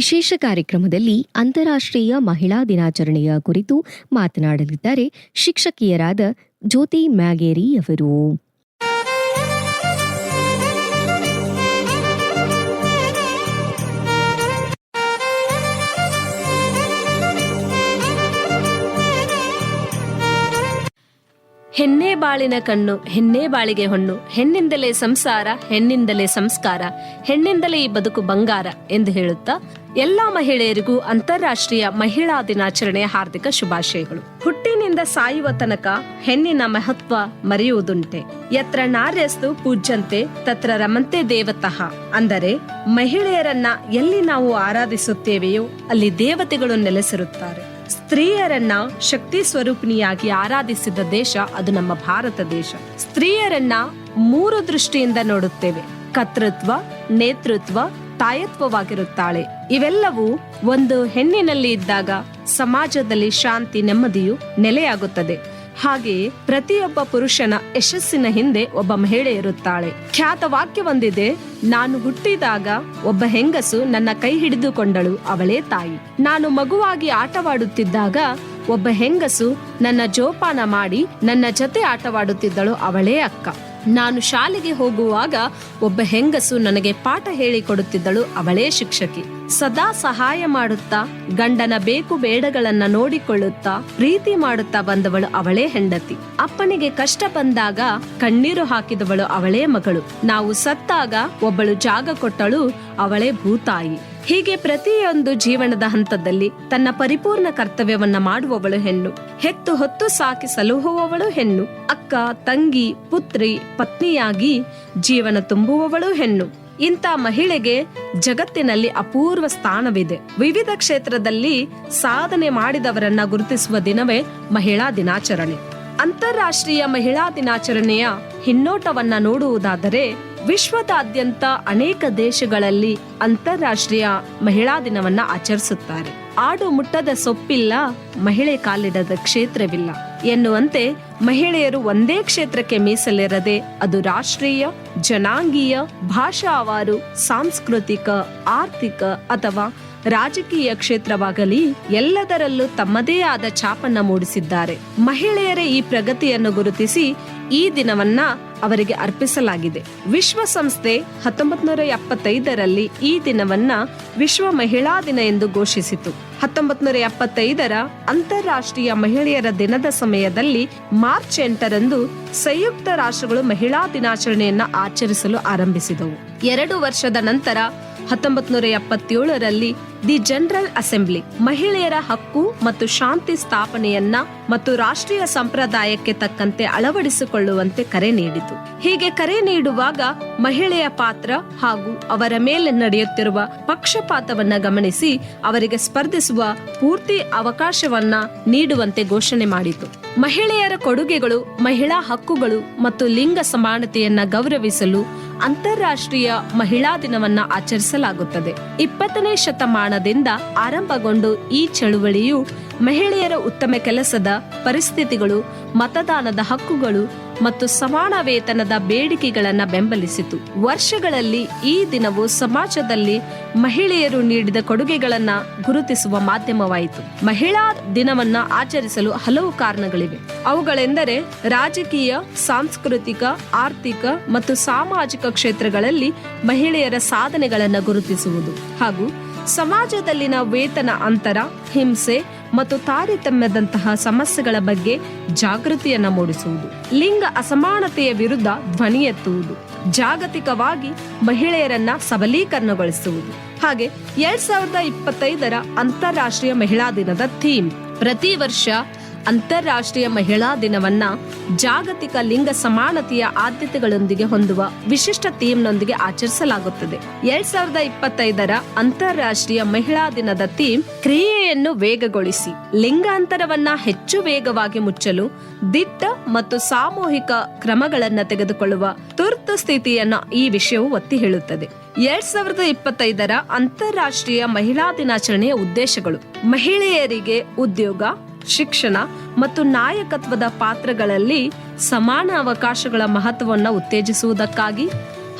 ವಿಶೇಷ ಕಾರ್ಯಕ್ರಮದಲ್ಲಿ ಅಂತಾರಾಷ್ಟ್ರೀಯ ಮಹಿಳಾ ದಿನಾಚರಣೆಯ ಕುರಿತು ಮಾತನಾಡಲಿದ್ದಾರೆ ಶಿಕ್ಷಕಿಯರಾದ ಜ್ಯೋತಿ ಮ್ಯಾಗೇರಿ ಹೆಣ್ಣೆ ಬಾಳಿನ ಕಣ್ಣು, ಹೆಣ್ಣೆ ಬಾಳಿಗೆ ಹೊಣ್ಣು. ಹೆಣ್ಣಿಂದಲೇ ಸಂಸಾರ, ಹೆಣ್ಣಿಂದಲೇ ಸಂಸ್ಕಾರ. ಹೆಣ್ಣಿಂದಲೇ ಈ ಬದುಕು ಬಂಗಾರ ಎಂದು ಹೇಳುತ್ತಾ, ಎಲ್ಲಾ ಮಹಿಳೆಯರಿಗೂ ಅಂತಾರಾಷ್ಟ್ರೀಯ ಮಹಿಳಾ ದಿನಾಚರಣೆಯ ಹಾರ್ದಿಕ ಶುಭಾಶಯಗಳು. ಹುಟ್ಟಿನಿಂದ ಸಾಯುವ ತನಕ ಹೆಣ್ಣಿನ ಮಹತ್ವ ಮರೆಯುವುದುಂಟೆ. ಯತ್ರ ನಾರ್ಯಸ್ತು ಪೂಜ್ಯಂತೆ, ತತ್ರ ರಮಂತೆ ದೇವತಃ. ಅಂದರೆ, ಮಹಿಳೆಯರನ್ನ ಎಲ್ಲಿ ನಾವು ಆರಾಧಿಸುತ್ತೇವೆಯೋ, ಅಲ್ಲಿ ದೇವತೆಗಳು ನೆಲೆಸಿರುತ್ತಾರೆ. ಸ್ತ್ರೀಯರನ್ನ ಶಕ್ತಿ ಸ್ವರೂಪಿಣಿಯಾಗಿ ಆರಾಧಿಸಿದ ದೇಶ ಅದು ನಮ್ಮ ಭಾರತ ದೇಶ. ಸ್ತ್ರೀಯರನ್ನ ಮೂರು ದೃಷ್ಟಿಯಿಂದ ನೋಡುತ್ತೇವೆ. ಕರ್ತೃತ್ವ, ನೇತೃತ್ವ, ತಾಯತ್ವವಾಗಿರುತ್ತಾಳೆ. ಇವೆಲ್ಲವೂ ಒಂದು ಹೆಣ್ಣಿನಲ್ಲಿ ಇದ್ದಾಗ ಸಮಾಜದಲ್ಲಿ ಶಾಂತಿ ನೆಮ್ಮದಿಯು ನೆಲೆಯಾಗುತ್ತದೆ. ಹಾಗೆಯೇ ಪ್ರತಿಯೊಬ್ಬ ಪುರುಷನ ಯಶಸ್ಸಿನ ಹಿಂದೆ ಒಬ್ಬ ಮಹಿಳೆ ಇರುತ್ತಾಳೆ. ಖ್ಯಾತ ವಾಕ್ಯವೊಂದಿದೆ ನಾನು ಹುಟ್ಟಿದಾಗ ಒಬ್ಬ ಹೆಂಗಸು ನನ್ನ ಕೈ ಹಿಡಿದುಕೊಂಡಳು, ಅವಳೇ ತಾಯಿ. ನಾನು ಮಗುವಾಗಿ ಆಟವಾಡುತ್ತಿದ್ದಾಗ ಒಬ್ಬ ಹೆಂಗಸು ನನ್ನ ಜೋಪಾನ ಮಾಡಿ ನನ್ನ ಜೊತೆ ಆಟವಾಡುತ್ತಿದ್ದಳು, ಅವಳೇ ಅಕ್ಕ. ನಾನು ಶಾಲೆಗೆ ಹೋಗುವಾಗ ಒಬ್ಬ ಹೆಂಗಸು ನನಗೆ ಪಾಠ ಹೇಳಿಕೊಡುತ್ತಿದ್ದಳು. ಅವಳೇ ಶಿಕ್ಷಕಿ. ಸದಾ ಸಹಾಯ ಮಾಡುತ್ತಾ, ಗಂಡನ ಬೇಕು ಬೇಡಗಳನ್ನ ನೋಡಿಕೊಳ್ಳುತ್ತಾ, ಪ್ರೀತಿ ಮಾಡುತ್ತಾ ಬಂದವಳು ಅವಳೇ ಹೆಂಡತಿ. ಅಪ್ಪನಿಗೆ ಕಷ್ಟ ಬಂದಾಗ ಕಣ್ಣೀರು ಹಾಕಿದವಳು ಅವಳೇ ಮಗಳು. ನಾವು ಸತ್ತಾಗ ಒಬ್ಬಳು ಜಾಗ ಕೊಟ್ಟಳು ಅವಳೇ ಭೂತಾಯಿ. ಹೀಗೆ ಪ್ರತಿಯೊಂದು ಜೀವನದ ಹಂತದಲ್ಲಿ ತನ್ನ ಪರಿಪೂರ್ಣ ಕರ್ತವ್ಯವನ್ನ ಮಾಡುವವಳು ಹೆಣ್ಣು. ಹೆತ್ತು ಹೊತ್ತು ಸಾಕಿ ಸಲಹುವವಳು ಹೆಣ್ಣು. ಅಕ್ಕ, ತಂಗಿ, ಪುತ್ರಿ, ಪತ್ನಿಯಾಗಿ ಜೀವನ ತುಂಬುವವಳು ಹೆಣ್ಣು. ಇಂಥ ಮಹಿಳೆಗೆ ಜಗತ್ತಿನಲ್ಲಿ ಅಪೂರ್ವ ಸ್ಥಾನವಿದೆ. ವಿವಿಧ ಕ್ಷೇತ್ರದಲ್ಲಿ ಸಾಧನೆ ಮಾಡಿದವರನ್ನ ಗುರುತಿಸುವ ದಿನವೇ ಮಹಿಳಾ ದಿನಾಚರಣೆ. ಅಂತಾರಾಷ್ಟ್ರೀಯ ಮಹಿಳಾ ದಿನಾಚರಣೆಯ ಹಿನ್ನೋಟವನ್ನ ನೋಡುವುದಾದರೆ ವಿಶ್ವದಾದ್ಯಂತ ಅನೇಕ ದೇಶಗಳಲ್ಲಿ ಅಂತಾರಾಷ್ಟ್ರೀಯ ಮಹಿಳಾ ದಿನವನ್ನ ಆಚರಿಸುತ್ತಾರೆ. ಆಡು ಮುಟ್ಟದ ಸೊಪ್ಪಿಲ್ಲ, ಮಹಿಳೆ ಕಾಲಿಡದ ಕ್ಷೇತ್ರವಿಲ್ಲ. ಎನ್ನುವಂತೆ ಮಹಿಳೆಯರು ಒಂದೇ ಕ್ಷೇತ್ರಕ್ಕೆ ಮೀಸಲಿರದೆ ಅದು ರಾಷ್ಟ್ರೀಯ, ಜನಾಂಗೀಯ, ಭಾಷಾವಾರು, ಸಾಂಸ್ಕೃತಿಕ, ಆರ್ಥಿಕ ಅಥವಾ ರಾಜಕೀಯ ಕ್ಷೇತ್ರವಾಗಲಿ ಎಲ್ಲದರಲ್ಲೂ ತಮ್ಮದೇ ಆದ ಛಾಪನ್ನ ಮೂಡಿಸಿದ್ದಾರೆ. ಮಹಿಳೆಯರ ಈ ಪ್ರಗತಿಯನ್ನು ಗುರುತಿಸಿ ಈ ದಿನವನ್ನ ಅವರಿಗೆ ಅರ್ಪಿಸಲಾಗಿದೆ. ವಿಶ್ವಸಂಸ್ಥೆ ಹತ್ತೊಂಬತ್ ನೂರ ಎಪ್ಪತ್ತೈದರಲ್ಲಿ ಈ ದಿನವನ್ನ ವಿಶ್ವ ಮಹಿಳಾ ದಿನ ಎಂದು ಘೋಷಿಸಿತು. ಹತ್ತೊಂಬತ್ ನೂರ ಎಪ್ಪತ್ತೈದರ ಅಂತಾರಾಷ್ಟ್ರೀಯ ಮಹಿಳೆಯರ ದಿನದ ಸಮಯದಲ್ಲಿ ಮಾರ್ಚ್ ಎಂಟರಂದು ಸಂಯುಕ್ತ ರಾಷ್ಟ್ರಗಳು ಮಹಿಳಾ ದಿನಾಚರಣೆಯನ್ನ ಆಚರಿಸಲು ಆರಂಭಿಸಿದವು. ಎರಡು ವರ್ಷದ ನಂತರ ಹತ್ತೊಂಬತ್ ನೂರ ಎಪ್ಪತ್ತೇಳರಲ್ಲಿ ದಿ ಜನರಲ್ ಅಸೆಂಬ್ಲಿ ಮಹಿಳೆಯರ ಹಕ್ಕು ಮತ್ತು ಶಾಂತಿ ಸ್ಥಾಪನೆಯನ್ನ ಮತ್ತು ರಾಷ್ಟ್ರೀಯ ಸಂಪ್ರದಾಯಕ್ಕೆ ತಕ್ಕಂತೆ ಅಳವಡಿಸಿಕೊಳ್ಳುವಂತೆ ಕರೆ ನೀಡಿತು. ಹೀಗೆ ಕರೆ ನೀಡುವಾಗ ಮಹಿಳೆಯ ಪಾತ್ರ ಹಾಗೂ ಅವರ ಮೇಲೆ ನಡೆಯುತ್ತಿರುವ ಪಕ್ಷಪಾತವನ್ನ ಗಮನಿಸಿ ಅವರಿಗೆ ಸ್ಪರ್ಧಿಸುವ ಪೂರ್ತಿ ಅವಕಾಶವನ್ನ ನೀಡುವಂತೆ ಘೋಷಣೆ ಮಾಡಿತು. ಮಹಿಳೆಯರ ಕೊಡುಗೆಗಳು, ಮಹಿಳಾ ಹಕ್ಕುಗಳು ಮತ್ತು ಲಿಂಗ ಸಮಾನತೆಯನ್ನ ಗೌರವಿಸಲು ಅಂತಾರಾಷ್ಟ್ರೀಯ ಮಹಿಳಾ ದಿನವನ್ನ ಆಚರಿಸಲಾಗುತ್ತದೆ. ಇಪ್ಪತ್ತನೇ ಶತಮಾನದಿಂದ ಆರಂಭಗೊಂಡು ಈ ಚಳುವಳಿಯು ಮಹಿಳೆಯರ ಉತ್ತಮ ಕೆಲಸದ ಪರಿಸ್ಥಿತಿಗಳು, ಮತದಾನದ ಹಕ್ಕುಗಳು ಮತ್ತು ಸಮಾನ ವೇತನದ ಬೇಡಿಕೆಗಳನ್ನು ಬೆಂಬಲಿಸಿತು. ವರ್ಷಗಳಲ್ಲಿ ಈ ದಿನವು ಸಮಾಜದಲ್ಲಿ ಮಹಿಳೆಯರು ನೀಡಿದ ಕೊಡುಗೆಗಳನ್ನು ಗುರುತಿಸುವ ಮಾಧ್ಯಮವಾಯಿತು. ಮಹಿಳಾ ದಿನವನ್ನ ಆಚರಿಸಲು ಹಲವು ಕಾರಣಗಳಿವೆ. ಅವುಗಳೆಂದರೆ ರಾಜಕೀಯ, ಸಾಂಸ್ಕೃತಿಕ, ಆರ್ಥಿಕ ಮತ್ತು ಸಾಮಾಜಿಕ ಕ್ಷೇತ್ರಗಳಲ್ಲಿ ಮಹಿಳೆಯರ ಸಾಧನೆಗಳನ್ನು ಗುರುತಿಸುವುದು. ಹಾಗೂ ಸಮಾಜದಲ್ಲಿನ ವೇತನ ಅಂತರ, ಹಿಂಸೆ ಮತ್ತು ತಾರತಮ್ಯದಂತಹ ಸಮಸ್ಯೆಗಳ ಬಗ್ಗೆ ಜಾಗೃತಿಯನ್ನ ಮೂಡಿಸುವುದು. ಲಿಂಗ ಅಸಮಾನತೆಯ ವಿರುದ್ಧ ಧ್ವನಿ ಎತ್ತುವುದು. ಜಾಗತಿಕವಾಗಿ ಮಹಿಳೆಯರನ್ನ ಸಬಲೀಕರಣಗೊಳಿಸುವುದು. ಹಾಗೆ ಎರಡ್ ಸಾವಿರದ ಇಪ್ಪತ್ತೈದರ ಅಂತಾರಾಷ್ಟ್ರೀಯ ಮಹಿಳಾ ದಿನದ ಥೀಮ್. ಪ್ರತಿ ವರ್ಷ ಅಂತಾರಾಷ್ಟ್ರೀಯ ಮಹಿಳಾ ದಿನವನ್ನ ಜಾಗತಿಕ ಲಿಂಗ ಸಮಾನತೆಯ ಆದ್ಯತೆಗಳೊಂದಿಗೆ ಹೊಂದುವ ವಿಶಿಷ್ಟ ಥೀಮ್ನೊಂದಿಗೆ ಆಚರಿಸಲಾಗುತ್ತದೆ. ಎರಡ್ ಸಾವಿರದ ಇಪ್ಪತ್ತೈದರ ಅಂತಾರಾಷ್ಟ್ರೀಯ ಮಹಿಳಾ ದಿನದ ಥೀಮ್ ಕ್ರಿಯೆಯನ್ನು ವೇಗಗೊಳಿಸಿ, ಲಿಂಗಾಂತರವನ್ನ ಹೆಚ್ಚು ವೇಗವಾಗಿ ಮುಚ್ಚಲು, ದಿಟ್ಟ ಮತ್ತು ಸಾಮೂಹಿಕ ಕ್ರಮಗಳನ್ನು ತೆಗೆದುಕೊಳ್ಳುವ ತುರ್ತು ಸ್ಥಿತಿಯನ್ನ ಈ ವಿಷಯವು ಒತ್ತಿ ಹೇಳುತ್ತದೆ. ಎರಡ್ ಸಾವಿರದ ಇಪ್ಪತ್ತೈದರ ಅಂತಾರಾಷ್ಟ್ರೀಯ ಮಹಿಳಾ ದಿನಾಚರಣೆಯ ಉದ್ದೇಶಗಳು. ಮಹಿಳೆಯರಿಗೆ ಉದ್ಯೋಗ ಶಿಕ್ಷಣ ಮತ್ತು ನಾಯಕತ್ವದ ಪಾತ್ರಗಳಲ್ಲಿ ಸಮಾನ ಅವಕಾಶಗಳ ಮಹತ್ವವನ್ನು ಉತ್ತೇಜಿಸುವುದಕ್ಕಾಗಿ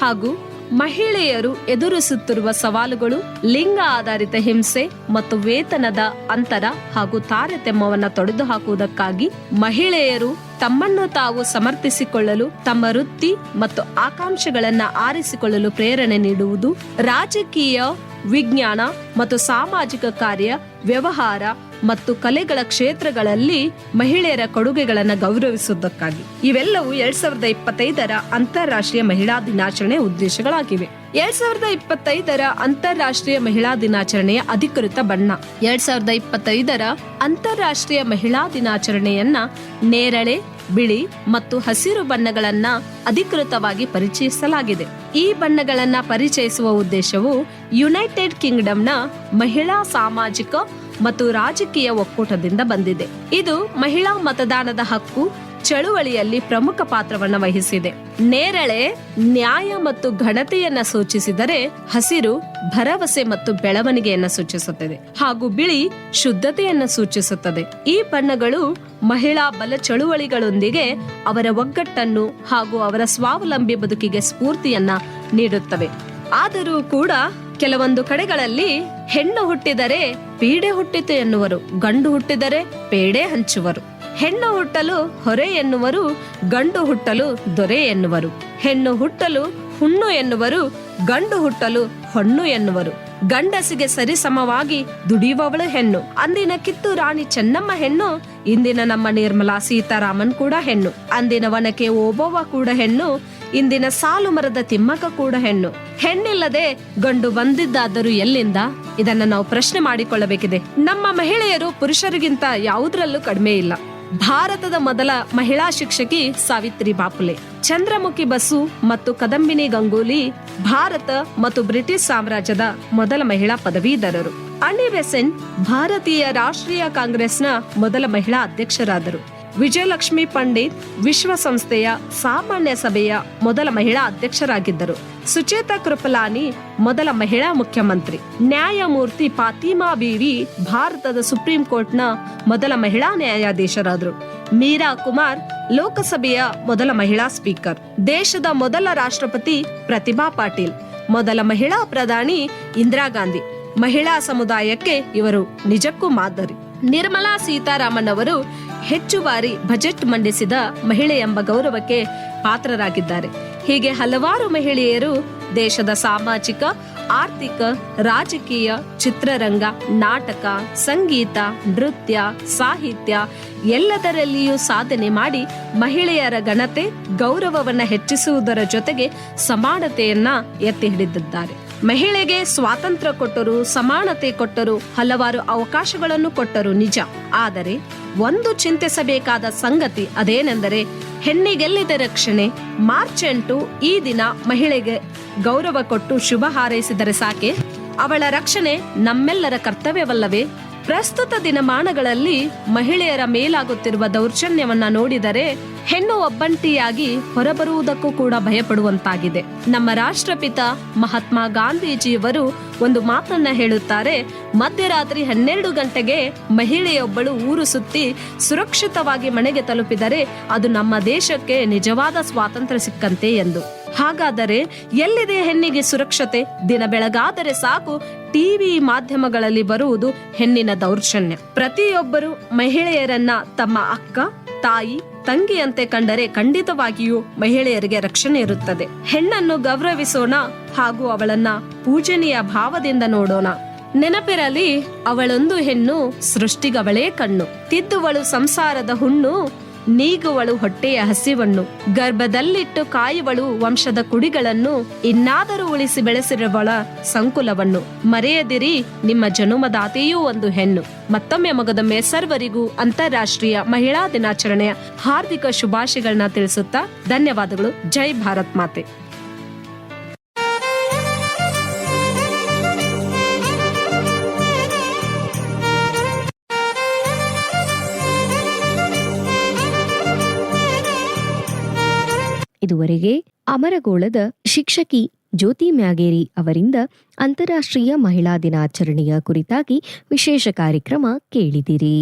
ಹಾಗೂ ಮಹಿಳೆಯರು ಎದುರಿಸುತ್ತಿರುವ ಸವಾಲುಗಳು ಲಿಂಗ ಆಧಾರಿತ ಹಿಂಸೆ ಮತ್ತು ವೇತನದ ಅಂತರ ಹಾಗೂ ತಾರತಮ್ಯವನ್ನು ತೊಡೆದುಹಾಕುವುದಕ್ಕಾಗಿ ಮಹಿಳೆಯರು ತಮ್ಮನ್ನು ತಾವು ಸಮರ್ಥಿಸಿಕೊಳ್ಳಲು ತಮ್ಮ ವೃತ್ತಿ ಮತ್ತು ಆಕಾಂಕ್ಷೆಗಳನ್ನು ಆರಿಸಿಕೊಳ್ಳಲು ಪ್ರೇರಣೆ ನೀಡುವುದು ರಾಜಕೀಯ, ವಿಜ್ಞಾನ ಮತ್ತು ಸಾಮಾಜಿಕ ಕಾರ್ಯ ವ್ಯವಹಾರ ಮತ್ತು ಕಲೆಗಳ ಕ್ಷೇತ್ರಗಳಲ್ಲಿ ಮಹಿಳೆಯರ ಕೊಡುಗೆಗಳನ್ನು ಗೌರವಿಸುವುದಕ್ಕಾಗಿ. ಇವೆಲ್ಲವೂ ಎರಡ್ ಸಾವಿರದ ಇಪ್ಪತ್ತೈದರ ಅಂತಾರಾಷ್ಟ್ರೀಯ ಮಹಿಳಾ ದಿನಾಚರಣೆ ಉದ್ದೇಶಗಳಾಗಿವೆ. ಎರಡ್ ಸಾವಿರದ ಇಪ್ಪತ್ತೈದರ ಅಂತಾರಾಷ್ಟ್ರೀಯ ಮಹಿಳಾ ದಿನಾಚರಣೆಯ ಅಧಿಕೃತ ಬಣ್ಣ. ಎರಡ್ ಸಾವಿರದ ಇಪ್ಪತ್ತೈದರ ಅಂತಾರಾಷ್ಟ್ರೀಯ ಮಹಿಳಾ ದಿನಾಚರಣೆಯನ್ನ ನೇರಳೆ ಬಿಳಿ ಮತ್ತು ಹಸಿರು ಬಣ್ಣಗಳನ್ನ ಅಧಿಕೃತವಾಗಿ ಪರಿಚಯಿಸಲಾಗಿದೆ. ಈ ಬಣ್ಣಗಳನ್ನ ಪರಿಚಯಿಸುವ ಉದ್ದೇಶವು ಯುನೈಟೆಡ್ ಕಿಂಗ್ಡಮ್ನ ಮಹಿಳಾ ಸಾಮಾಜಿಕ ಮತ್ತು ರಾಜಕೀಯ ಒಕ್ಕೂಟದಿಂದ ಬಂದಿದೆ. ಇದು ಮಹಿಳಾ ಮತದಾನದ ಹಕ್ಕು ಚಳುವಳಿಯಲ್ಲಿ ಪ್ರಮುಖ ಪಾತ್ರವನ್ನು ವಹಿಸಿದೆ. ನೇರಳೆ, ನ್ಯಾಯ ಮತ್ತು ಘನತೆಯನ್ನ ಸೂಚಿಸಿದರೆ ಹಸಿರು, ಭರವಸೆ ಮತ್ತು ಬೆಳವಣಿಗೆಯನ್ನ ಸೂಚಿಸುತ್ತದೆ. ಹಾಗೂ ಬಿಳಿ, ಶುದ್ಧತೆಯನ್ನ ಸೂಚಿಸುತ್ತದೆ. ಈ ಬಣ್ಣಗಳು ಮಹಿಳಾ ಬಲ ಚಳುವಳಿಗಳೊಂದಿಗೆ ಅವರ ಒಗ್ಗಟ್ಟನ್ನು ಹಾಗೂ ಅವರ ಸ್ವಾವಲಂಬಿ ಬದುಕಿಗೆ ಸ್ಫೂರ್ತಿಯನ್ನ ನೀಡುತ್ತವೆ. ಆದರೂ ಕೂಡ ಕೆಲವೊಂದು ಕಡೆಗಳಲ್ಲಿ ಹೆಣ್ಣು ಹುಟ್ಟಿದರೆ ಪೀಡೆ ಹುಟ್ಟಿತು ಎನ್ನುವರು, ಗಂಡು ಹುಟ್ಟಿದರೆ ಪೇಡೆ ಹಂಚುವರು. ಹೆಣ್ಣು ಹುಟ್ಟಲು ಹೊರೆ ಎನ್ನುವರು, ಗಂಡು ಹುಟ್ಟಲು ದೊರೆ ಎನ್ನುವರು. ಹೆಣ್ಣು ಹುಟ್ಟಲು ಹುಣ್ಣು ಎನ್ನುವರು, ಗಂಡು ಹುಟ್ಟಲು ಹೊಣ್ಣು ಎನ್ನುವರು. ಗಂಡಸಿಗೆ ಸರಿಸಮವಾಗಿ ದುಡಿಯುವವಳು ಹೆಣ್ಣು. ಅಂದಿನ ಕಿತ್ತು ರಾಣಿ ಚೆನ್ನಮ್ಮ ಹೆಣ್ಣು, ಇಂದಿನ ನಮ್ಮ ನಿರ್ಮಲಾ ಸೀತಾರಾಮನ್ ಕೂಡ ಹೆಣ್ಣು. ಅಂದಿನ ವನಕೆ ಓಬವ್ವ ಕೂಡ ಹೆಣ್ಣು, ಇಂದಿನ ಸಾಲು ಮರದ ತಿಮ್ಮಕ್ಕ ಕೂಡ ಹೆಣ್ಣು. ಹೆಣ್ಣಿಲ್ಲದೆ ಗಂಡು ಬಂದಿದ್ದಾದರೂ ಎಲ್ಲಿಂದ? ಇದನ್ನ ನಾವು ಪ್ರಶ್ನೆ ಮಾಡಿಕೊಳ್ಳಬೇಕಿದೆ. ನಮ್ಮ ಮಹಿಳೆಯರು ಪುರುಷರಿಗಿಂತ ಯಾವುದರಲ್ಲೂ ಕಡಿಮೆ ಇಲ್ಲ. ಭಾರತದ ಮೊದಲ ಮಹಿಳಾ ಶಿಕ್ಷಕಿ ಸಾವಿತ್ರಿ ಬಾಪುಲೆ. ಚಂದ್ರಮುಖಿ ಬಸು ಮತ್ತು ಕದಂಬಿನಿ ಗಂಗೂಲಿ ಭಾರತ ಮತ್ತು ಬ್ರಿಟಿಷ್ ಸಾಮ್ರಾಜ್ಯದ ಮೊದಲ ಮಹಿಳಾ ಪದವೀಧರರು. ಅಣ್ಣಿ ಬೆಸೆಂಟ್ ಭಾರತೀಯ ರಾಷ್ಟ್ರೀಯ ಕಾಂಗ್ರೆಸ್ನ ಮೊದಲ ಮಹಿಳಾ ಅಧ್ಯಕ್ಷರಾದರು. ವಿಜಯಲಕ್ಷ್ಮಿ ಪಂಡಿತ್ ವಿಶ್ವಸಂಸ್ಥೆಯ ಸಾಮಾನ್ಯ ಸಭೆಯ ಮೊದಲ ಮಹಿಳಾ ಅಧ್ಯಕ್ಷರಾಗಿದ್ದರು. ಸುಚೇತಾ ಕೃಪಲಾನಿ, ಮೊದಲ ಮಹಿಳಾ ಮುಖ್ಯಮಂತ್ರಿ. ನ್ಯಾಯಮೂರ್ತಿ ಫಾತಿಮಾ ಬೀವಿ ಭಾರತದ ಸುಪ್ರೀಂ ಕೋರ್ಟ್ನ ಮೊದಲ ಮಹಿಳಾ ನ್ಯಾಯಾಧೀಶರಾದರು. ಮೀರಾ ಕುಮಾರ್ ಲೋಕಸಭೆಯ ಮೊದಲ ಮಹಿಳಾ ಸ್ಪೀಕರ್. ದೇಶದ ಮೊದಲ ರಾಷ್ಟ್ರಪತಿ ಪ್ರತಿಭಾ ಪಾಟೀಲ್. ಮೊದಲ ಮಹಿಳಾ ಪ್ರಧಾನಿ ಇಂದಿರಾ ಗಾಂಧಿ. ಮಹಿಳಾ ಸಮುದಾಯಕ್ಕೆ ಇವರು ನಿಜಕ್ಕೂ ಮಾದರಿ. ನಿರ್ಮಲಾ ಸೀತಾರಾಮನ್ ಅವರು ಹೆಚ್ಚು ಬಾರಿ ಬಜೆಟ್ ಮಂಡಿಸಿದ ಮಹಿಳೆ ಎಂಬ ಗೌರವಕ್ಕೆ ಪಾತ್ರರಾಗಿದ್ದಾರೆ. ಹೀಗೆ ಹಲವಾರು ಮಹಿಳೆಯರು ದೇಶದ ಸಾಮಾಜಿಕ, ಆರ್ಥಿಕ, ರಾಜಕೀಯ, ಚಿತ್ರರಂಗ, ನಾಟಕ, ಸಂಗೀತ, ನೃತ್ಯ, ಸಾಹಿತ್ಯ ಎಲ್ಲದರಲ್ಲಿಯೂ ಸಾಧನೆ ಮಾಡಿ ಮಹಿಳೆಯರ ಘನತೆ, ಗೌರವವನ್ನು ಹೆಚ್ಚಿಸುವುದರ ಜೊತೆಗೆ ಸಮಾನತೆಯನ್ನ ಎತ್ತಿ ಹಿಡಿದಿದ್ದಾರೆ. ಮಹಿಳೆಗೆ ಸ್ವಾತಂತ್ರ್ಯ ಕೊಟ್ಟರು, ಸಮಾನತೆ ಕೊಟ್ಟರು, ಹಲವಾರು ಅವಕಾಶಗಳನ್ನು ಕೊಟ್ಟರು ನಿಜ. ಆದರೆ ಒಂದು ಚಿಂತಿಸಬೇಕಾದ ಸಂಗತಿ ಅದೇನೆಂದರೆ ಹೆಣ್ಣಿಗೆಲ್ಲಿದೆ ರಕ್ಷಣೆ? ಮಾರ್ಚ್ ಎಂಟು ಈ ದಿನ ಮಹಿಳೆಗೆ ಗೌರವ ಕೊಟ್ಟು ಶುಭ ಹಾರೈಸಿದರೆ ಸಾಕೆ? ಅವಳ ರಕ್ಷಣೆ ನಮ್ಮೆಲ್ಲರ ಕರ್ತವ್ಯವಲ್ಲವೇ? ಪ್ರಸ್ತುತ ದಿನಮಾನಗಳಲ್ಲಿ ಮಹಿಳೆಯರ ಮೇಲಾಗುತ್ತಿರುವ ದೌರ್ಜನ್ಯವನ್ನ ನೋಡಿದರೆ ಹೆಣ್ಣು ಒಬ್ಬಂಟಿಯಾಗಿ ಹೊರಬರುವುದಕ್ಕೂ ಕೂಡ ಭಯಪಡುವಂತಾಗಿದೆ. ನಮ್ಮ ರಾಷ್ಟ್ರಪಿತ ಮಹಾತ್ಮ ಗಾಂಧೀಜಿಯವರು ಒಂದು ಮಾತನ್ನ ಹೇಳುತ್ತಾರೆ, ಮಧ್ಯರಾತ್ರಿ ಹನ್ನೆರಡು ಗಂಟೆಗೆ ಮಹಿಳೆಯೊಬ್ಬಳು ಊರು ಸುತ್ತಿ ಸುರಕ್ಷಿತವಾಗಿ ಮನೆಗೆ ತಲುಪಿದರೆ ಅದು ನಮ್ಮ ದೇಶಕ್ಕೆ ನಿಜವಾದ ಸ್ವಾತಂತ್ರ್ಯ ಸಿಕ್ಕಂತೆ ಎಂದು. ಹಾಗಾದರೆ ಎಲ್ಲಿದೆ ಹೆಣ್ಣಿಗೆ ಸುರಕ್ಷತೆ? ದಿನ ಬೆಳಗಾದರೆ ಸಾಕು ಟಿವಿ ಮಾಧ್ಯಮಗಳಲ್ಲಿ ಬರುವುದು ಹೆಣ್ಣಿನ ದೌರ್ಜನ್ಯ. ಪ್ರತಿಯೊಬ್ಬರು ಮಹಿಳೆಯರನ್ನ ತಮ್ಮ ಅಕ್ಕ, ತಾಯಿ, ತಂಗಿಯಂತೆ ಕಂಡರೆ ಖಂಡಿತವಾಗಿಯೂ ಮಹಿಳೆಯರಿಗೆ ರಕ್ಷಣೆ ಇರುತ್ತದೆ. ಹೆಣ್ಣನ್ನು ಗೌರವಿಸೋಣ ಹಾಗೂ ಅವಳನ್ನ ಪೂಜನೀಯ ಭಾವದಿಂದ ನೋಡೋಣ. ನೆನಪಿರಲಿ, ಅವಳೊಂದು ಹೆಣ್ಣು ಸೃಷ್ಟಿಗವಳೇ ಕಣ್ಣು. ತಿದ್ದುವಳು ಸಂಸಾರದ ಹುಣ್ಣು ನೀಗುವಳು ಹೊಟ್ಟೆಯ ಹಸಿವನ್ನು, ಗರ್ಭದಲ್ಲಿಟ್ಟು ಕಾಯುವಳು ವಂಶದ ಕುಡಿಗಳನ್ನು ಇನ್ನಾದರೂ ಉಳಿಸಿ ಬೆಳೆಸಿರುವಳ ಸಂಕುಲವನ್ನು. ಮರೆಯದಿರಿ, ನಿಮ್ಮ ಜನುಮದಾತೆಯೂ ಒಂದು ಹೆಣ್ಣು. ಮತ್ತೊಮ್ಮೆ ಮಗದೊಮ್ಮೆ ಸರ್ವರಿಗೂ ಅಂತಾರಾಷ್ಟ್ರೀಯ ಮಹಿಳಾ ದಿನಾಚರಣೆಯ ಹಾರ್ದಿಕ ಶುಭಾಶಯಗಳನ್ನ ತಿಳಿಸುತ್ತಾ ಧನ್ಯವಾದಗಳು. ಜೈ ಭಾರತ್ ಮಾತೆ. ಇದುವರೆಗೆ ಅಮರಗೋಳದ ಶಿಕ್ಷಕಿ ಜ್ಯೋತಿ ಮ್ಯಾಗೇರಿ ಅವರಿಂದ ಅಂತಾರಾಷ್ಟ್ರೀಯ ಮಹಿಳಾ ದಿನಾಚರಣೆಯ ಕುರಿತಾಗಿ ವಿಶೇಷ ಕಾರ್ಯಕ್ರಮ ಕೇಳಿದಿರಿ.